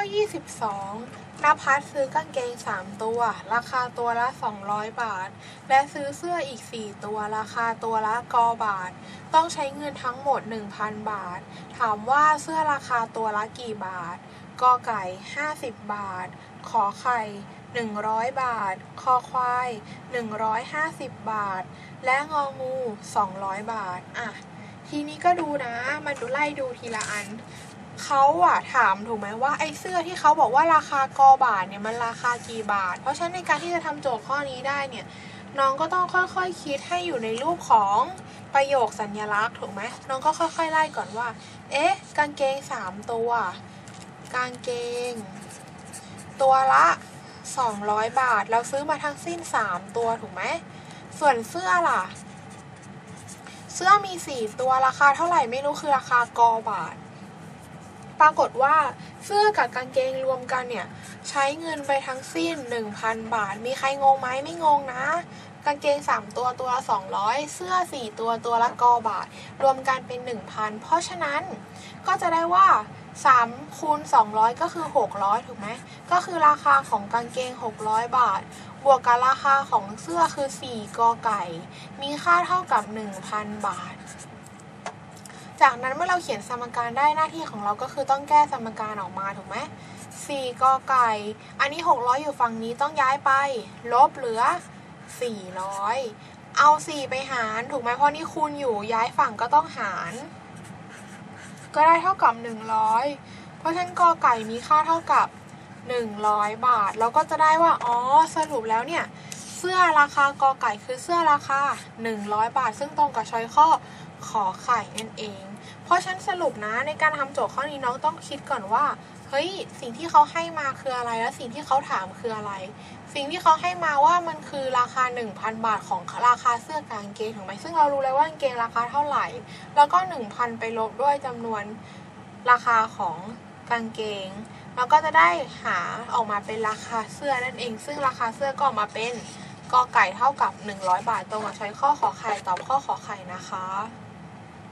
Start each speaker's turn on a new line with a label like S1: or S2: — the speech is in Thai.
S1: ข้อ 22นภัสซื้อกางเกง 3 ตัว ราคาตัวละ 200 บาท และซื้อเสื้ออีก 4 ตัว ราคาตัวละกบาท ต้องใช้เงินทั้งหมด 1,000 บาท ถามว่าเสื้อราคาตัวละกี่บาทกไก่ 50 บาท ขอไข่ 100 บาท คอควาย 150 บาท และงองู 200 บาท อะ ทีนี้ก็ดูนะ มันดูไล่ดูทีละอัน เขาอะถามถูกไหมว่าไอ้เสื้อที่เขาบอกว่าราคากอบาทเนี่ยมันราคากี่บาท เพราะฉะนั้นในการที่จะทำโจทย์ข้อนี้ได้เนี่ยน้องก็ต้องค่อยๆคคิดให้อยู่ในรูปของประโยคสัญลักษณ์ถูกไหมน้องก็ค่อยๆไล่ก่อนว่า เอ๊ะ กางเกงสามตัว กางเกง ตัวละ 200 บาท เราซื้อมาทั้งสิ้น 3 ตัวถูกไหมส่วนเสื้อล่ะ เสื้อมี 4 ตัวราคาเท่าไหร่ไม่รู้คือราคากอบาท ปรากฏว่าเสื้อกับกางเกงรวมกันเนี่ย ใช้เงินไปทั้งสิ้น 1,000 บาท มีใครงงไหมไม่งงนะ กางเกง 3 ตัวตัวละ200 เสื้อ 4 ตัวตัวละกอบาท รวมกันเป็น 1,000 เพราะฉะนั้นก็จะได้ว่า3คูณ200 ก็คือ 600 ถูกไหม ก็คือราคาของกางเกง 600 บาท บวกกับราคาของเสื้อคือ 4 กอไก่ มีค่าเท่ากับ 1,000 บาท จากนั้นเมื่อเราเขียนสมการได้หน้าที่ของเราก็คือต้องแก้สมการออกมาถูกไหม4กอไก่ อันนี้ 600 อยู่ฝั่งนี้ต้องย้ายไป ลบเหลือ 400 เอา 4 ไปหาร ถูกไหมเพราะนี่คูณอยู่ย้ายฝั่งก็ต้องหาร ก็ได้เท่ากับ 100 เพราะฉะนั้นกอไก่มีค่าเท่ากับ 100 บาท เราก็จะได้ว่า อ๋อ สรุปแล้วเนี่ย เสื้อราคากอไก่คือเสื้อราคา 100 บาท ซึ่งตรงกับช้อยข้อ ขอไข่นั่นเอง เพราะฉันสรุปนะในการทำโจทย์ข้อนี้น้องต้องคิดก่อนว่า เฮ้ย สิ่งที่เขาให้มาคืออะไร และสิ่งที่เขาถามคืออะไร สิ่งที่เขาให้มาว่ามันคือราคา 1,000 บาทของราคาเสื้อกางเกงถูกไหมซึ่งเรารู้แล้วว่ากางเกงราคาเท่าไหร่ แล้วก็ 1,000 ไปลบด้วยจำนวนราคาของกางเกง แล้วก็จะได้หาออกมาเป็นราคาเสื้อนั่นเอง ซึ่งราคาเสื้อก็ออกมาเป็นกอไก่เท่ากับ 100 บาทตรงกับใช้ข้อขอไข่ตอบข้อขอไข่นะคะ